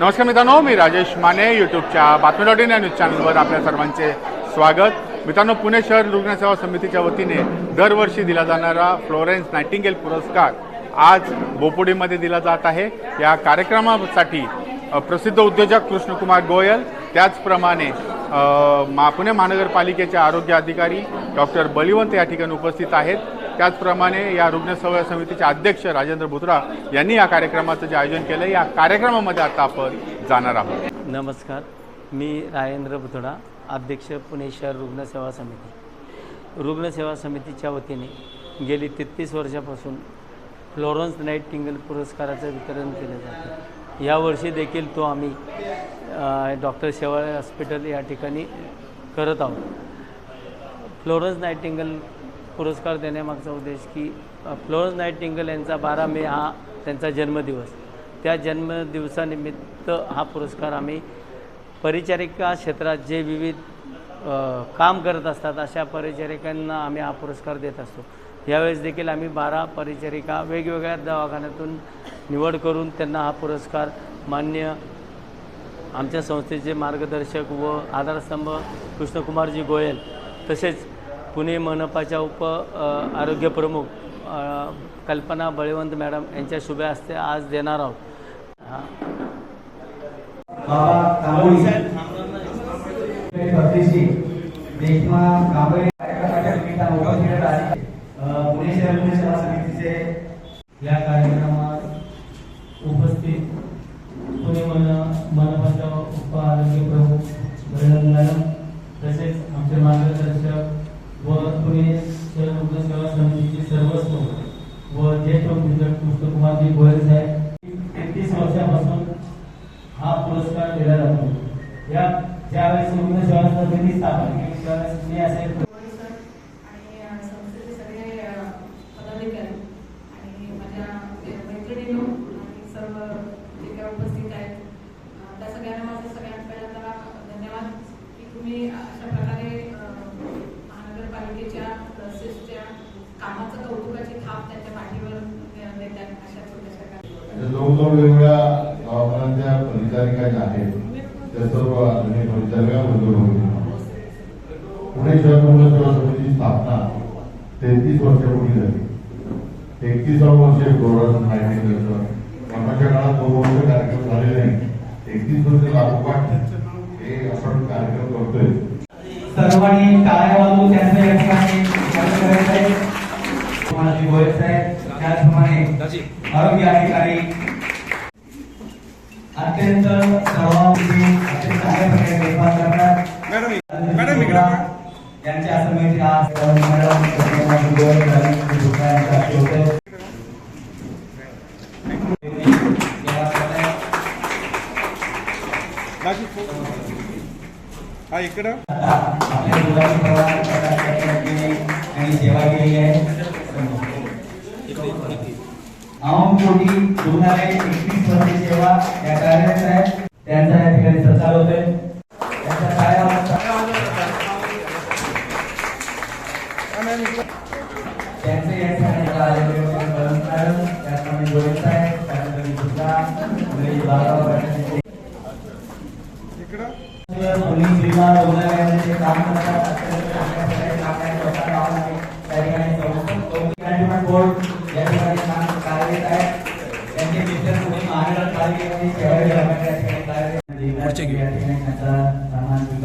नमस्कार मित्रांनो मी राजेश माने यूट्यूबच्या बातमी डॉट इन या न्यूज चॅनलवर आपल्या सर्वांचे स्वागत. मित्रांनो पुणे शहर रुग्णसेवा समितीच्या वतीने दरवर्षी दिला जाणारा फ्लोरेन्स नायटिंगेल पुरस्कार आज बोपोडीमध्ये दिला जात आहे. या कार्यक्रमासाठी प्रसिद्ध उद्योजक कृष्णकुमार गोयल त्याचप्रमाणे मा पुणे महानगरपालिकेचे आरोग्य अधिकारी डॉक्टर बलिवंत या ठिकाणी उपस्थित आहेत. त्याचप्रमाणे या रुग्णसेवा समितीचे अध्यक्ष राजेंद्र बुत्रा यांनी या कार्यक्रमाचं जे आयोजन केलं या कार्यक्रमामध्ये आता आपण जाणार आहोत. नमस्कार. मी राजेंद्र बुथडा अध्यक्ष पुणे शहर रुग्णसेवा समिती. रुग्णसेवा समितीच्या वतीने गेली तेहतीस वर्षापासून फ्लोरन्स नाईट टिंगल पुरस्काराचं वितरण केलं जातं. यावर्षी देखील तो आम्ही डॉक्टर शेवाळे हॉस्पिटल या ठिकाणी करत आहोत. फ्लोरन्स नाईटिंगल पुरस्कार देण्यामागचा उद्देश की फ्लोरन्स नाईटिंगल यांचा बारा मे हा त्यांचा जन्मदिवस. त्या जन्मदिवसानिमित्त हा पुरस्कार आम्ही परिचारिका क्षेत्रात जे विविध काम करत असतात अशा परिचारिकांना आम्ही हा पुरस्कार देत असतो. यावेळेस देखील आम्ही बारा परिचारिका वेगवेगळ्या दवाखान्यातून निवड करून त्यांना हा पुरस्कार मान्य आमच्या संस्थेचे मार्गदर्शक व आधारस्तंभ कृष्णकुमारजी गोयल तसेच पुणे मनपाच्या उप आरोग्यप्रमुख आरोग्य प्रमुख कल्पना बळवंत मॅडम यांच्या शुभे हस्ते आज देणार आहोत. उपस्थित पुणे शहर पुणे सेवा समितीचे या कार्यक्रमात उपस्थित पुणे मन मनपाच्या उप आरोग्य प्रमुख बळवंत मॅडम तसेच आमचे मार्गदर्शक व पुणे शहर रुग्ण सेवा समितीचे सर्वस्व व ज्येष्ठ उद्योजक कृष्णकुमारजी गोयल साहेब तेहतीस वर्षापासून हा पुरस्कार दिला जातो या ज्यावेळेस रुग्ण सेवा समिती स्थापन केली त्यावेळेस मी असे सर आणि संस्थेचे सगळे अ, पदाधिकारी आणि माझ्या जे मैत्रिणींनो आणि सर्व जे काही उपस्थित आहेत अ, त्या सगळ्यांना माझं सगळ्यात पहिल्यांदा धन्यवाद की तुम्ही अशा प्रकारे अ, महानगरपालिकेच्या नर्सेसच्या कामाचं कौतुकाची थाप त्यांच्या पाठीवर अ, देतात अशा छोट्याशा कार्य म्हणजे जवळजवळ वेगवेगळ्या दवाखान्यांच्या ज्या आहेत. त्या सर्व मंजूर होतील पुणे शहर रुग्ण सेवा समितीची स्थापना तेहतीस वर्षापूर्वी झाली एकतीसावं वर्ष गौरव कोरोनाच्या काळात दोन वर्ष कार्यक्रम झाले नाही एकतीस वर्ष लागोपाठ हे आपण कार्यक्रम करतोय सर्वांनी टाळ्या वाजवून त्यांचं या ठिकाणी? करायचं आहे त्याचप्रमाणे आरोग्य अधिकारी अत्यंत सर्वांनी अत्यंत चांगल्या प्रकारे देखभाल करतात. मॅडम यांच्या समिती आज मॅडम हा इकडं. आपल्या प्रवास आणि सेवा केली आहे. पोटी रुग्णालय एकवीस वर्षी सेवा या कार्यरत आहे त्यांचा या ठिकाणी सत्कार होतोय कार्यावर त्यांचे या ठिकाणी त्यानंतर. पोलीस विमा रुग्णालयामध्ये जे काम आभार घेऊ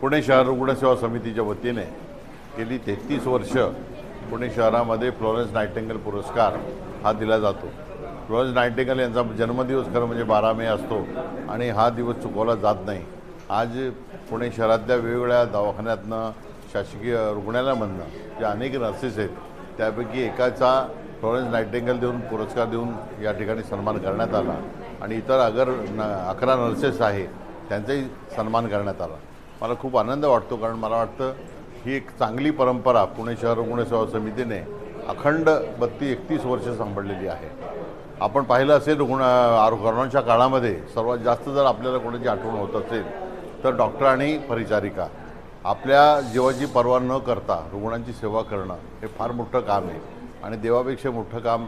पुणे शहर रुग्णसेवा समितीच्या वतीने गेली तेहतीस वर्ष पुणे शहरामध्ये फ्लोरेन्स नायटेंगल पुरस्कार हा दिला जातो. फ्लोरेन्स नायटिंगल यांचा जन्मदिवस खरं म्हणजे बारा मे असतो आणि हा दिवस चुकवला जात नाही. आज पुणे शहरातल्या वेगवेगळ्या दवाखान्यातनं शासकीय रुग्णालयामधनं जे अनेक नर्सेस आहेत त्यापैकी एकाचा फ्लोरेन्स नायटिंगल देऊन पुरस्कार देऊन या ठिकाणी सन्मान करण्यात आला. आणि इतर अगर न अकरा नर्सेस आहे त्यांचाही सन्मान करण्यात आला. मला खूप आनंद वाटतो कारण मला वाटतं ही एक चांगली परंपरा पुणे शहर रुग्णसेवा समितीने अखंड बत्ती एकतीस वर्ष सांभाळलेली आहे. आपण पाहिलं असेल रुग्ण कोरोनाच्या काळामध्ये सर्वात जास्त जर आपल्याला कोणाची आठवण होत असेल तर डॉक्टर आणि परिचारिका. आपल्या जीवाची पर्वा न करता रुग्णांची सेवा करणं हे फार मोठं काम आहे. आणि देवापेक्षा मोठं काम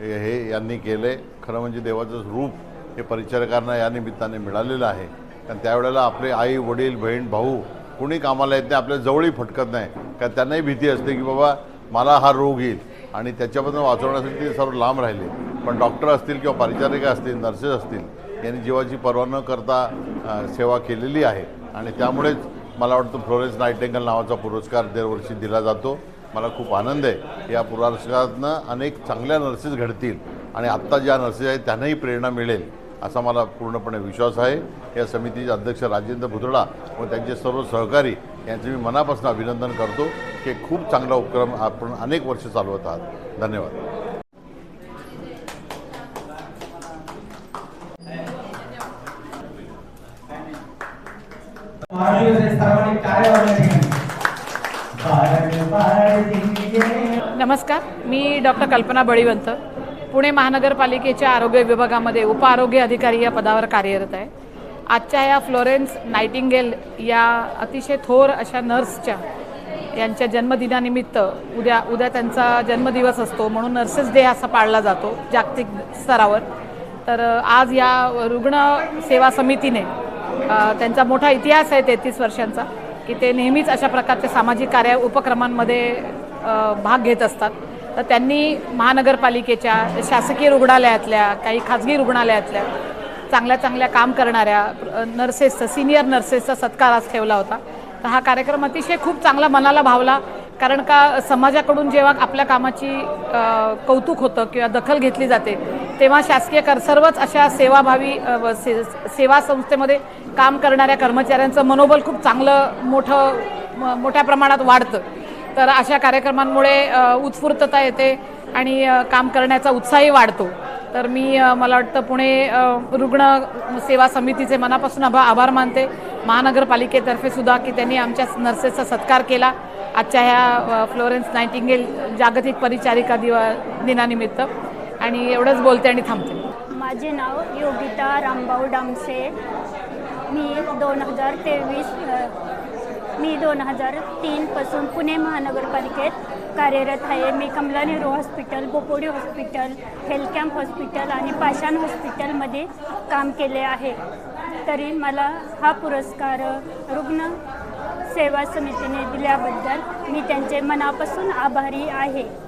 हे यांनी केलं आहे खरं म्हणजे देवाचं रूप हे परिचारकांना या निमित्ताने मिळालेलं आहे. कारण त्यावेळेला आपले आई वडील बहीण भाऊ कुणी कामाला येत नाही आपल्या जवळही फटकत नाही. कारण त्यांनाही भीती असते की बाबा मला हा रोग येईल. आणि त्याच्यापासून वाचवण्यासाठी ते सर्व लांब राहिले. पण डॉक्टर असतील किंवा परिचारिका असतील नर्सेस असतील यांनी जीवाची पर्वा न करता सेवा केलेली आहे. आणि त्यामुळेच मला वाटतं फ्लोरेन्स नाईटेंगल नावाचा पुरस्कार दरवर्षी दिला जातो. मला खूप आनंद आहे. या पुरस्कारातनं अनेक चांगल्या नर्सेस घडतील आणि आत्ता ज्या नर्सेस आहेत त्यांनाही प्रेरणा मिळेल असा मला पूर्णपणे विश्वास आहे. या समितीचे अध्यक्ष राजेंद्र भुतडा व त्यांचे सर्व सहकारी यांचे मी मनापासून अभिनंदन करतो की खूप चांगला उपक्रम आपण अनेक वर्ष चालवत आहात. धन्यवाद वाढदिवस आहे सर्वांनी टाळ्या वाजल्या ठिकाणी बाळ बाळ दिंगे नमस्कार मी डॉक्टर कल्पना बळीवंत. पुणे महानगरपालिकेच्या आरोग्य विभागामध्ये उपआरोग्य अधिकारी या पदावर कार्यरत आहे. आजच्या या फ्लोरेन्स नायटिंगेल या अतिशय थोर अशा नर्सच्या यांच्या जन्मदिनानिमित्त उद्या उद्या त्यांचा जन्मदिवस असतो म्हणून नर्सेस डे असा पाळला जातो जागतिक स्तरावर. तर आज या रुग्ण सेवा समितीने त्यांचा मोठा इतिहास आहे तेहतीस वर्षांचा की ते नेहमीच अशा प्रकारच्या सामाजिक कार्य उपक्रमांमध्ये भाग घेत असतात. तर त्यांनी महानगरपालिकेच्या शासकीय रुग्णालयातल्या काही खाजगी रुग्णालयातल्या चांगल्या चांगल्या काम करणाऱ्या नर्सेसचा सिनियर नर्सेसचा सत्कार आज ठेवला होता. तर हा कार्यक्रम अतिशय खूप चांगला मनाला भावला. कारण का समाजाकडून जेव्हा आपल्या कामाची कौतुक होतं किंवा दखल घेतली जाते तेव्हा शासकीय कर सर्वच अशा सेवाभावी से सेवा संस्थेमध्ये काम करणाऱ्या कर्मचाऱ्यांचं मनोबल खूप चांगलं मोठं म- मोठ्या प्रमाणात वाढतं. तर अशा कार्यक्रमांमुळे उत्स्फूर्तता येते आणि काम करण्याचा उत्साहही वाढतो. तर मी मला वाटतं पुणे रुग्ण सेवा समितीचे मनापासून आभार मानते. महानगरपालिकेतर्फे सुद्धा की त्यांनी आमच्या नर्सेसचा सत्कार केला. आजच्या ह्या फ्लोरेन्स नाईटिंगेल जागतिक परिचारिका दिवा दिनानिमित्त. आणि एवढंच बोलते आणि थांबते. माझे नाव योगिता रामभाऊ डामसे. मी दोन हजार तेवीस मी दोन हजार तीनपासून पुणे महानगरपालिकेत कार्यरत आहे. मी Kamala Nehru hospital Bopodi hospital health camp hospital आणि पाषाण हॉस्पिटलमध्ये काम केले आहे. तरी मला हा पुरस्कार रुग्ण सेवा समितीने दिल्याबद्दल मी त्यांचे मनापासून आभारी आहे.